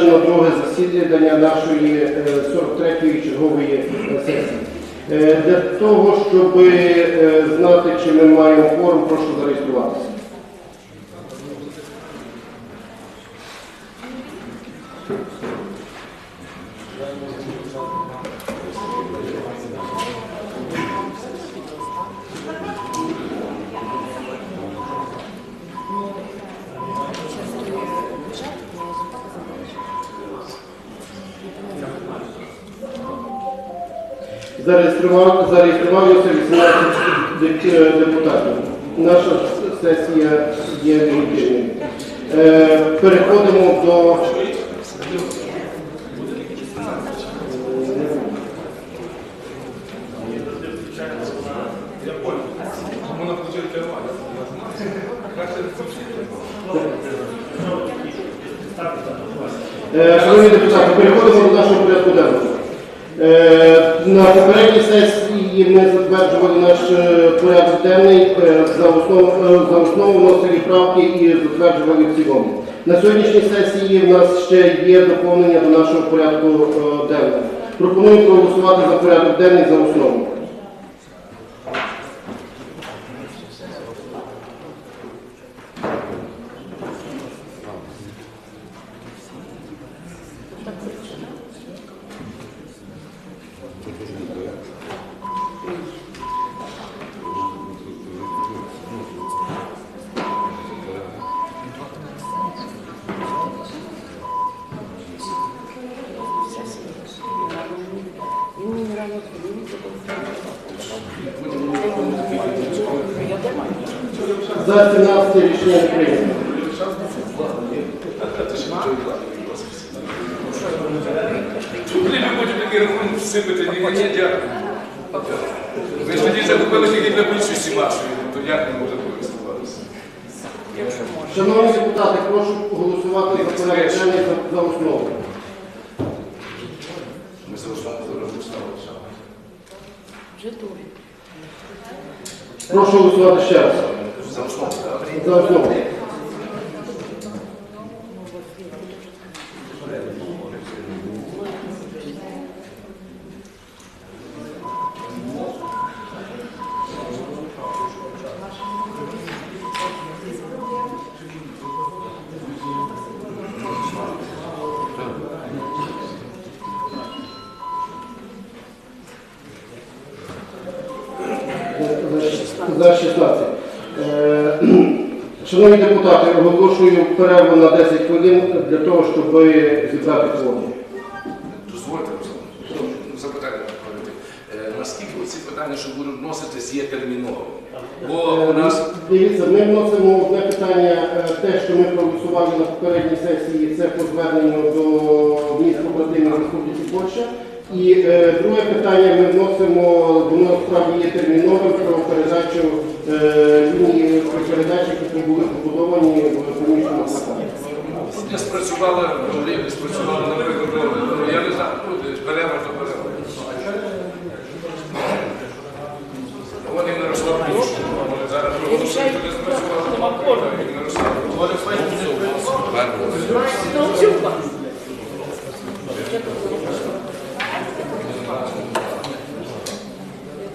е, призначено друге засідання нашої е, 43-ї чергової е, сесії. Е, Для того, щоб е, знати, чи ми маємо форум, прошу зареєструватися. Зареєстрував, зареєструвалося 18 е, депутатів. Наша сесія є легітимною. Е, Переходимо до Вона включає керування. Е, Шановні депутати, переходимо до нашого порядку денного. Е, На попередній сесії ми затверджували наш е, порядок денний е, за основу, е, за основу вносили правки і затверджували в цілому. На сьогоднішній сесії в нас ще є доповнення до нашого порядку денного. Пропоную проголосувати за порядок денний за основу. За 17 рішення не прийнято. Блін, ви потім такий рахунок всипати, ні, ні, ні, дякую. Ви ж тоді закупили тільки для більшості масові, то як не може користуватися? Шановні депутати, прошу голосувати за порядок денний за, за основу. Ми за основу зараз поставили. Прошу голосувати ще раз. За основу. За основу. Шановні депутати, оголошую перерву на 10 хвилин для того, щоб зібрати кворум. Дозвольте Руслан, запитання відповідати. Е, Наскільки оці питання, що будуть вноситись, є терміновими? Бо у нас Дивіться, ми вносимо одне питання, е, те, що ми проголосували на попередній сесії, це по зверненню до міст побратимів Республіки Польща. І е, друге питання ми вносимо, воно справді є терміновим про передачу е, лінії передачі, які були побудовані в поміщеному платформі. не спрацювали, не спрацювали, наприклад, ну, я не знаю, ну, беремо, то беремо. Вони Мирослав Піш, вони зараз проголосують, не спрацювали. Мирослав.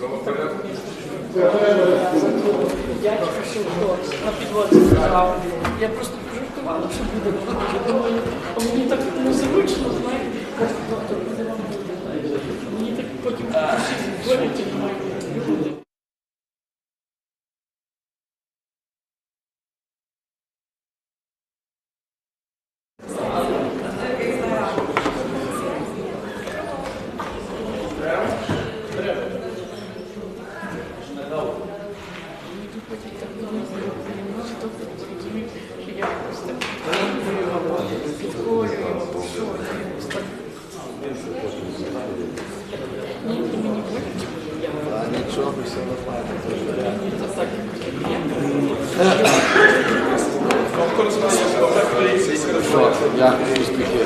Добре, порядок. Це перерва на на підводі сказав. Я просто пожартувала, що буде. Я думаю, мені так незручно, знаєте, доктор, буде вам буде. Мені так потім всі дзвонять, і думаю, люди. Потім так думаю, може доктор зрозумів, що я просто підкорюю, що я якось так. Ні, і мені боляче, я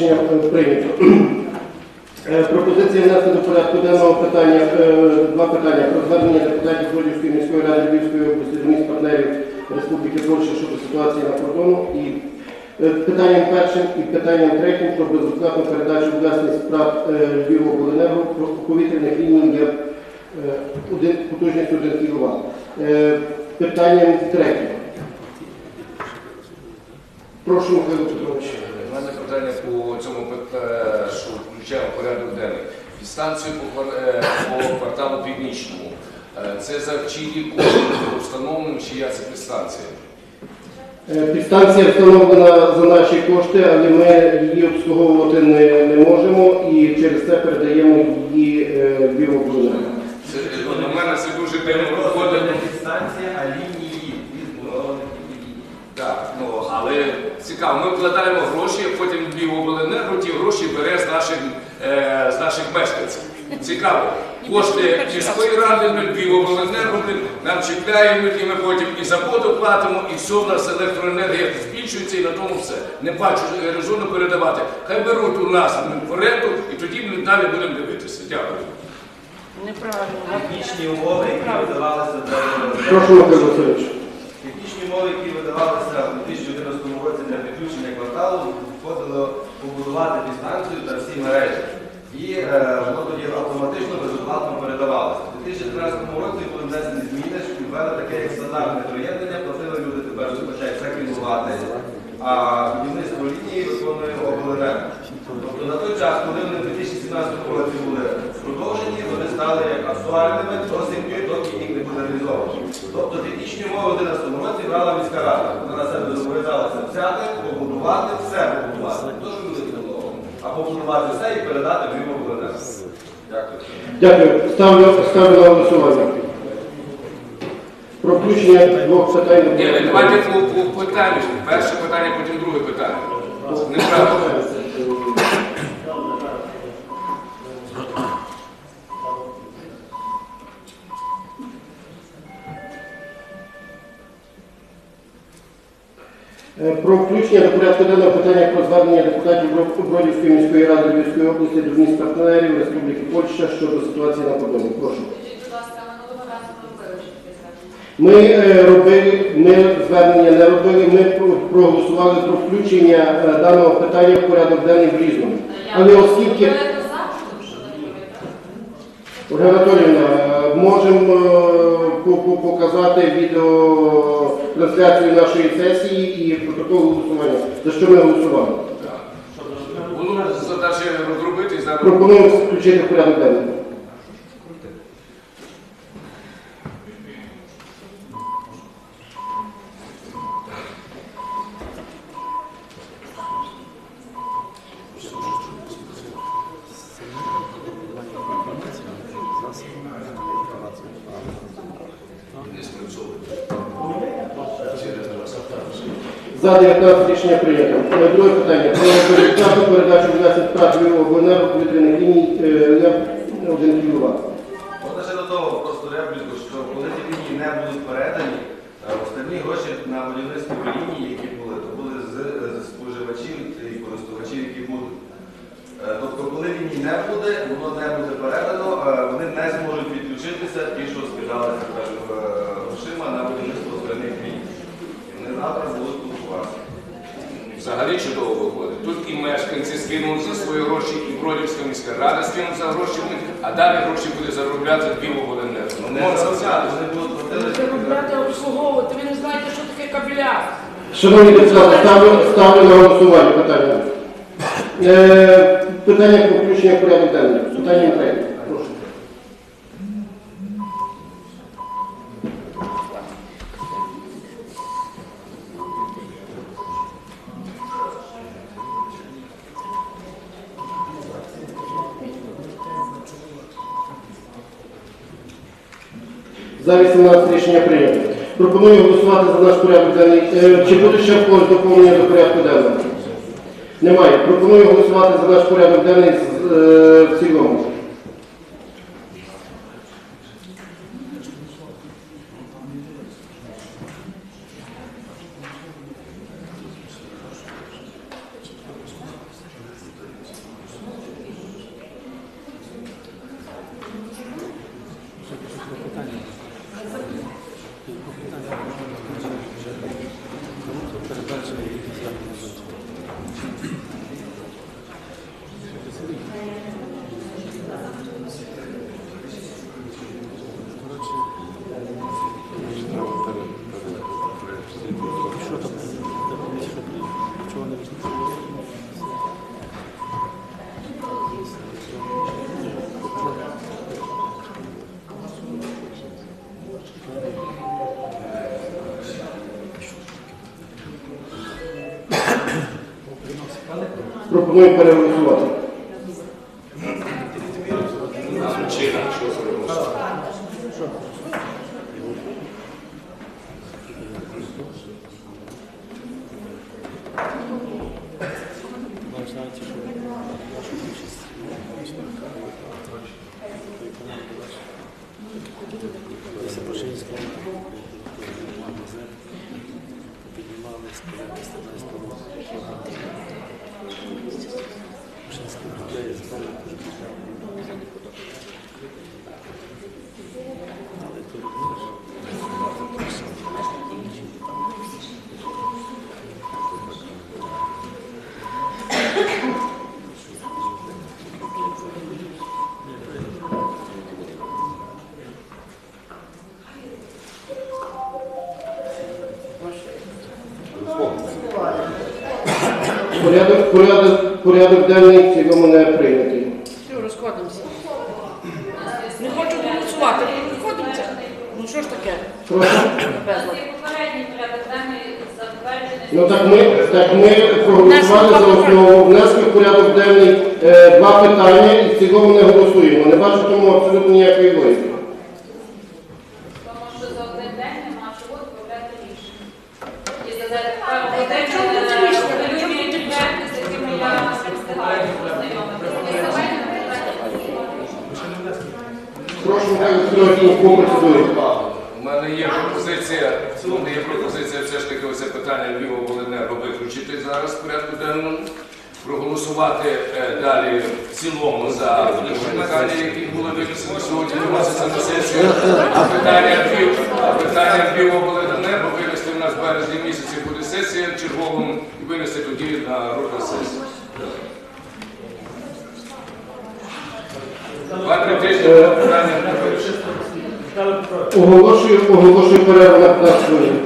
рішення прийнято. Е, Пропозиція внести до порядку денного питання, е, два питання про звернення депутатів Бродівської міської ради Львівської області до міст партнерів Республіки Польща щодо ситуації на кордону. І е, питанням першим і питанням третім про безоплатну передачу власних справ Львівобленерго про повітряних ліній один, потужністю 1 кВт. Питанням третім. Прошу, Михайло Петрович. У питання по цьому пита- що включаємо порядок денний. Підстанцію по, е, по кварталу північному. Е, Це за чиї кошти встановлено, чия це підстанція? Е, Підстанція встановлена за наші кошти, але ми її обслуговувати не, не можемо і через це передаємо її е. Це, е, на мене це дуже дивно виходить. Станція, а лінії від. Так, ну, але цікаво, ми вкладаємо гроші, потім Львівобленерго ті гроші бере з наших, е, з наших мешканців. Цікаво. Кошти міської ради, ми Львівобленерго, нам чіпляємо, і ми потім і за воду платимо, і все в нас електроенергія збільшується, і на тому все. Не бачу резону передавати. Хай беруть у нас в оренду, і тоді ми далі будемо дивитися. Дякую. Неправильно. Технічні умови, які видавалися для Прошу, Васильович. технічні умови, які видавалися у 2011 підключення кварталу, входило побудувати підстанцію та всі мережі. І е, воно тоді автоматично безоплатно передавалося. У 2013 році були внесені зміни, що ввели таке як стандартне приєднання, платили люди тепер вистачає все кіловати, а будівництво лінії виконує обленерго. Тобто на той час, коли вони в 2017 році були продовжені, вони стали актуальними до сих пір, буде реалізовано. Тобто технічні умови в 2011 році брала міська рада. Вона на себе зобов'язалася взяти, побудувати, все побудувати. Не то, що люди а побудувати все і передати в його. Дякую. Дякую. Ставлю, ставлю на голосування. Про включення двох питань. Ні, давайте по, по питанню. Перше питання, потім друге питання. Неправильно. Про включення до порядку денного питання про звернення депутатів Бродівської міської ради Львівської області до міст партнерів Республіки Польща щодо ситуації на кордоні. Прошу. Ми е, робили, ми звернення не робили, ми проголосували про включення е, даного питання в порядок денний в різному. Але оскільки? Ольга Анатоліївна, е, можемо е, по- по- показати відео трансляцію нашої сесії і протокол голосування, за що ми голосували. Було задача розробити і зараз. Пропонуємо включити в порядок денний. За-19 рішення прийнято. Е, друге питання. Про результату передачу 12 прав обленерго повітряних ліній 1 кВт. От ще до того просто репліку, що коли ці лінії не будуть передані, е, останні гроші на будівництво лінії, які були, то були з споживачів і користувачів, які будуть. Е, тобто, коли лінії не буде, воно не буде передано, вони не зможуть відключитися, ті, що скидалися грошима на будівництво остальних ліній. Взагалі чудово виходить. Тут і мешканці скинули за свої гроші, і Бродівська міська рада скинула за гроші, а далі гроші буде заробляти Львівобленерго. Ну, Вони нонсенс. заробляти, обслуговувати. Ви не знаєте, що таке кабеляр. Шановні депутати, ставлю, ставлю на голосування питання. Е, питання про включення в порядок денний. Питання третє. Прошу. За 18 рішення прийнято. Пропоную голосувати за наш порядок денний. Е, Чи буде ще в доповнення до порядку денного? Немає. Пропоную голосувати за наш порядок денний е, в цілому. Merci. Пропоную переголосувати. Чи на що переголосувати? Порядок, порядок, денний в цілому не прийнятий. Все, розходимося. Не хочу голосувати, ну розходимося. Ну що ж таке? Попередній порядок денний затверджений. Ну так ми, так ми проголосували за основу, внесли в порядок денний е, два питання і в цілому не голосуємо. Не бачу тому абсолютно ніякої логіки. Тому що за один день нема чого відправляти рішення. І за один чому це рішення? любі експерти, з якими я встигаю познайомитися. Прошу, нехай Сергій по процедурі. У мене є пропозиція, у мене є пропозиція все ж таки оце питання Львова-Волинерго виключити зараз в порядку денному, проголосувати е, далі в цілому за питання, які були винесені сьогодні, виносяться на сесію. Питання Львів, питання Львова-Волинерго винести в нас в березні місяці буде сесія черговим і винести тоді на розгляд сесії. Два-три тижні питання не вирішить. Оголошую, оголошую перерву на 15 хвилин.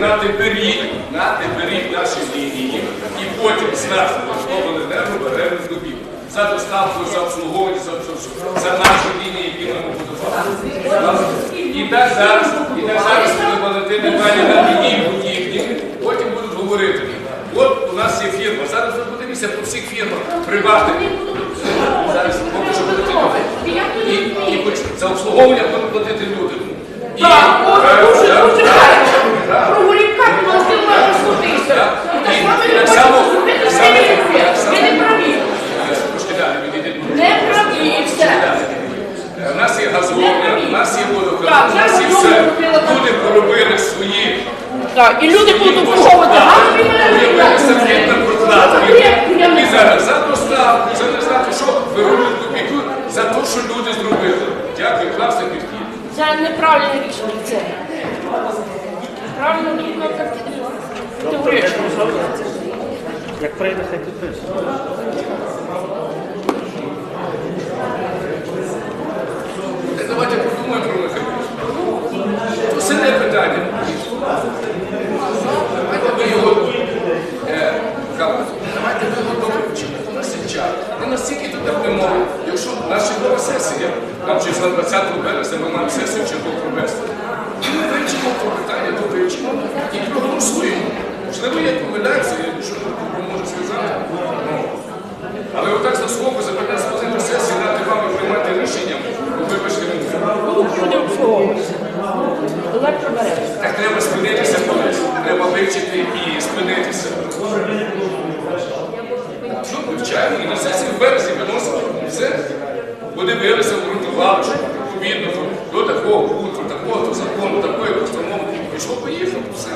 На тепері, на тепері наші лінії, і потім з нас влаштовували нерву беремо. За доставку, за обслуговування, за, за, за наші лінії, які ми будували. І так зараз, і так зараз, коли Валентина Іванівна підійдуть їхні, потім будуть говорити. От у нас є фірма. Зараз ви подивіться по всіх фірмах приватних. Зараз поки що люди. І, і за обслуговування будуть платити люди. І, Так, Е, от, дуже, так, дуже так. гарно. Про горівка підносила розсудився. Так. Так І само так не само- можна. Ви так само- не праві. так само- Ви не праві. Е, Трошки далі відійдіть. Не праві і все. Е, У нас є газовня, у нас є Так, водоканал, у нас я все. Люди поробили свої. Так, і люди будуть обслуговувати і. Я не І зараз за доставку, за не знати що, вироблять копійку за те, що люди зробили. Дякую, класний підхід. Це неправильне рішення. Це. Правильно рішення категорично. Як прийде, хай підпише. Та Давайте подумаємо про механізм. То це не питання. Давайте ми його е, Михайло, давайте ми його довивчимо. У нас є час. Не настільки тут так не можемо. Якщо наша була сесія, нам через на 20 березня ми маємо сесію чергову провести. Ми вивчимо це питання, довивчимо і проголосуємо. Можливо, я помиляюся, я нічого не можу сказати. Ну, Але отак за скобу за 15 хвилин до сесії дати вам і приймати рішення, ну, вибачте мені. Люди обслуговуються. Електромережі. Так треба спинитися колись. Треба вивчити і спинитися. Що вивчаємо і на сесії в березні виносимо. І Все. Подивилися, обґрунтували, що відповідно до такого пункту, такого то закону, такої постанови. Пішло, поїхав, все.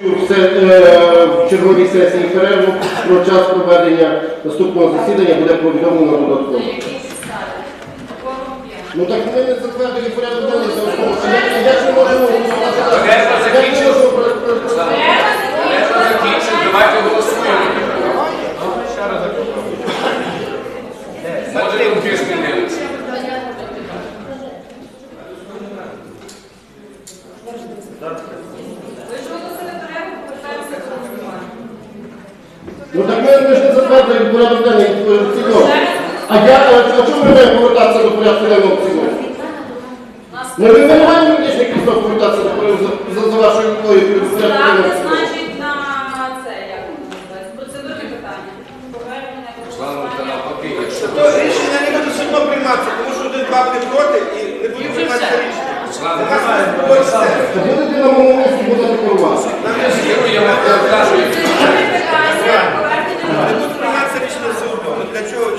Е, в черговій сесії перерву про час проведення наступного засідання буде повідомлено додатково. Ну так ми не затвердили порядок денний за основу. Не можу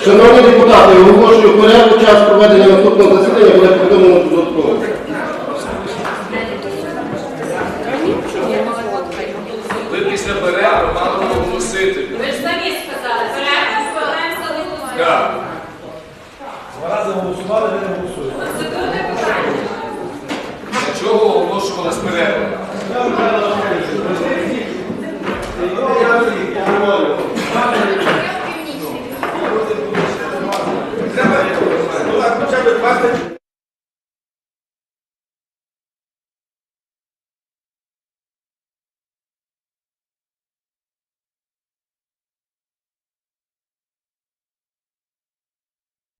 Шановні депутати, оголошую порядку час проведення наступного засідання буде